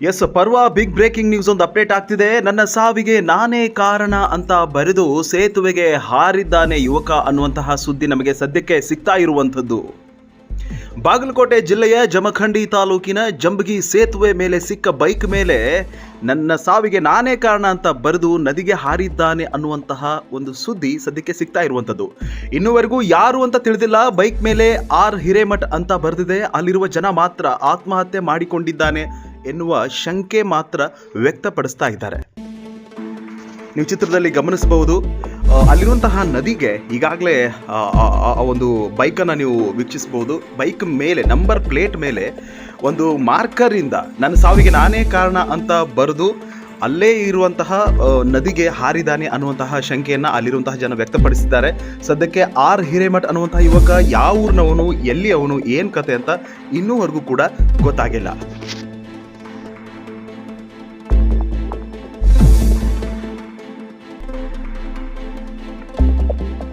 S, ಪರ್ವ big breaking news ಒಂದು update ಆಗ್ತಿದೆ. ನನ್ನ ಸಾವಿಗೆ ನಾನೇ ಕಾರಣ ಅಂತ ಬರೆದು ಸೇತುವೆಗೆ ಹಾರಿದ್ದಾನೆ ಯುವಕ ಅನ್ನುವಂತಹ ಸುದ್ದಿ ನಮಗೆ ಸದ್ಯಕ್ಕೆ ಸಿಗ್ತಾ ಇರುವಂಥದ್ದು. ಬಾಗಲಕೋಟೆ ಜಿಲ್ಲೆಯ ಜಮಖಂಡಿ ತಾಲೂಕಿನ ಜಂಬಗಿ ಸೇತುವೆ ಮೇಲೆ ಸಿಕ್ಕ ಬೈಕ್ ಮೇಲೆ ನನ್ನ ಸಾವಿಗೆ ನಾನೇ ಕಾರಣ ಅಂತ ಬರೆದು ನದಿಗೆ ಹಾರಿದ್ದಾನೆ ಅನ್ನುವಂತಹ ಒಂದು ಸುದ್ದಿ ಸದ್ಯಕ್ಕೆ ಸಿಗ್ತಾ ಇರುವಂಥದ್ದು. ಇನ್ನುವರೆಗೂ ಯಾರು ಅಂತ ತಿಳಿದಿಲ್ಲ, ಬೈಕ್ ಮೇಲೆ ಆರ್ ಹಿರೇಮಠ್ ಅಂತ ಬರೆದಿದೆ, ಅಲ್ಲಿರುವ ಜನ ಮಾತ್ರ ಆತ್ಮಹತ್ಯೆ ಮಾಡಿಕೊಂಡಿದ್ದಾನೆ ಎನ್ನುವ ಶಂಕೆ ಮಾತ್ರ ವ್ಯಕ್ತಪಡಿಸ್ತಾ ಇದ್ದಾರೆ. ನೀವು ಚಿತ್ರದಲ್ಲಿ ಗಮನಿಸಬಹುದು ಅಲ್ಲಿರುವಂತಹ ನದಿಗೆ ಈಗಾಗಲೇ ಆ, ಒಂದು ಬೈಕನ್ನು ನೀವು ವೀಕ್ಷಿಸ್ಬೋದು ಬೈಕ್ ಮೇಲೆ ನಂಬರ್ ಪ್ಲೇಟ್ ಮೇಲೆ ಒಂದು ಮಾರ್ಕರಿಂದ ನನ್ನ ಸಾವಿಗೆ ನಾನೇ ಕಾರಣ ಅಂತ ಬರೆದು ಅಲ್ಲೇ ಇರುವಂತಹ ನದಿಗೆ ಹಾರಿದಾನೆ ಅನ್ನುವಂತಹ ಶಂಕೆಯನ್ನು ಅಲ್ಲಿರುವಂತಹ ಜನ ವ್ಯಕ್ತಪಡಿಸಿದ್ದಾರೆ. ಸದ್ಯಕ್ಕೆ ಆರ್ ಹಿರೇಮಠ್ ಅನ್ನುವಂತಹ ಯುವಕ ಯಾವ ಊರಿನವನು ಎಲ್ಲಿ ಅವನು ಏನು ಕತೆ ಅಂತ ಇನ್ನೂವರೆಗೂ ಕೂಡ ಗೊತ್ತಾಗಿಲ್ಲ. you